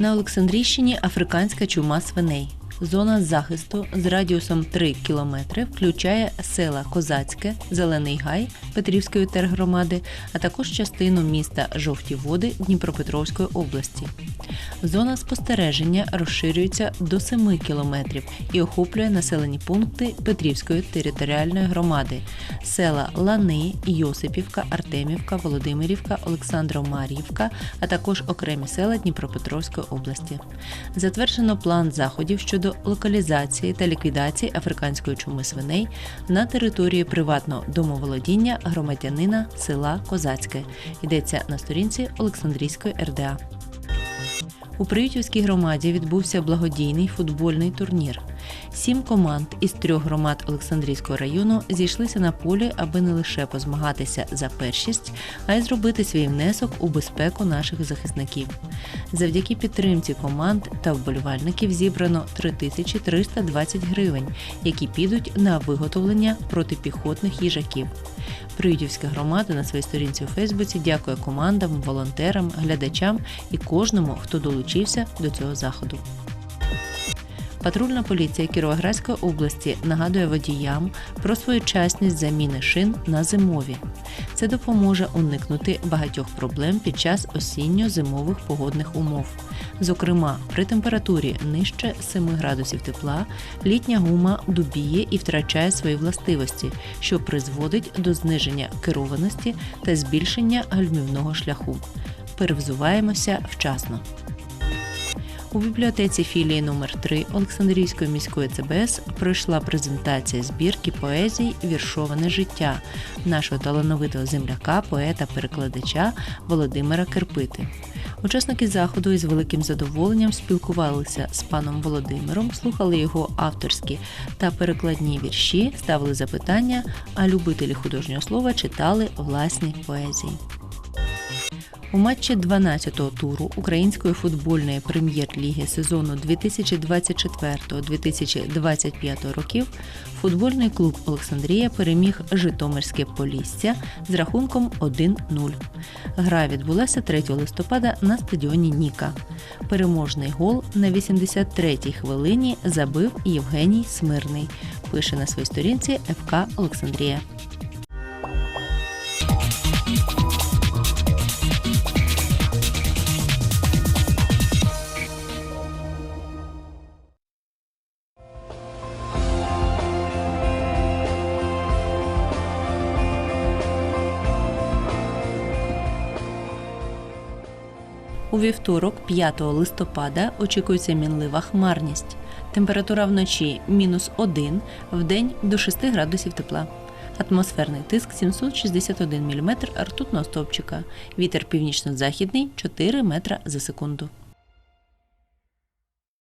На Олександрійщині африканська чума свиней. Зона захисту з радіусом 3 кілометри включає села Козацьке, Зелений Гай Петрівської тергромади, а також частину міста Жовті Води Дніпропетровської області. Зона спостереження розширюється до 7 кілометрів і охоплює населені пункти Петрівської територіальної громади, села Лани, Йосипівка, Артемівка, Володимирівка, Олександро-Мар'ївка, а також окремі села Дніпропетровської області. Затверджено план заходів щодо локалізації та ліквідації африканської чуми свиней на території приватного домоволодіння громадянина села Козацьке. Йдеться на сторінці Олександрійської РДА. У Приютівській громаді відбувся благодійний футбольний турнір. Сім команд із трьох громад Олександрійського району зійшлися на полі, аби не лише позмагатися за першість, а й зробити свій внесок у безпеку наших захисників. Завдяки підтримці команд та вболівальників зібрано 3320 гривень, які підуть на виготовлення протипіхотних їжаків. Приютівська громада на своїй сторінці у Фейсбуці дякує командам, волонтерам, глядачам і кожному, хто долучився до цього заходу. Патрульна поліція Кіровоградської області нагадує водіям про своєчасність заміни шин на зимові. Це допоможе уникнути багатьох проблем під час осінньо-зимових погодних умов. Зокрема, при температурі нижче 7 градусів тепла літня гума дубіє і втрачає свої властивості, що призводить до зниження керованості та збільшення гальмівного шляху. Перевзуваємося вчасно. У бібліотеці філії номер 3 Олександрійської міської ЦБС пройшла презентація збірки поезій Віршоване життя нашого талановитого земляка, поета-перекладача Володимира Керпити. Учасники заходу із великим задоволенням спілкувалися з паном Володимиром, слухали його авторські та перекладні вірші, ставили запитання, а любителі художнього слова читали власні поезії. У матчі 12-го туру української футбольної прем'єр-ліги сезону 2024-2025 років футбольний клуб Олександрія переміг Житомирське Полісся з рахунком 1-0. Гра відбулася 3 листопада на стадіоні Ніка. Переможний гол на 83-й хвилині забив Євгеній Смирний. Пише на своїй сторінці ФК Олександрія. У вівторок, 5 листопада, очікується мінлива хмарність. Температура вночі мінус 1, в день до 6 градусів тепла. Атмосферний тиск 761 мм ртутного стовпчика. Вітер північно-західний 4 метра за секунду.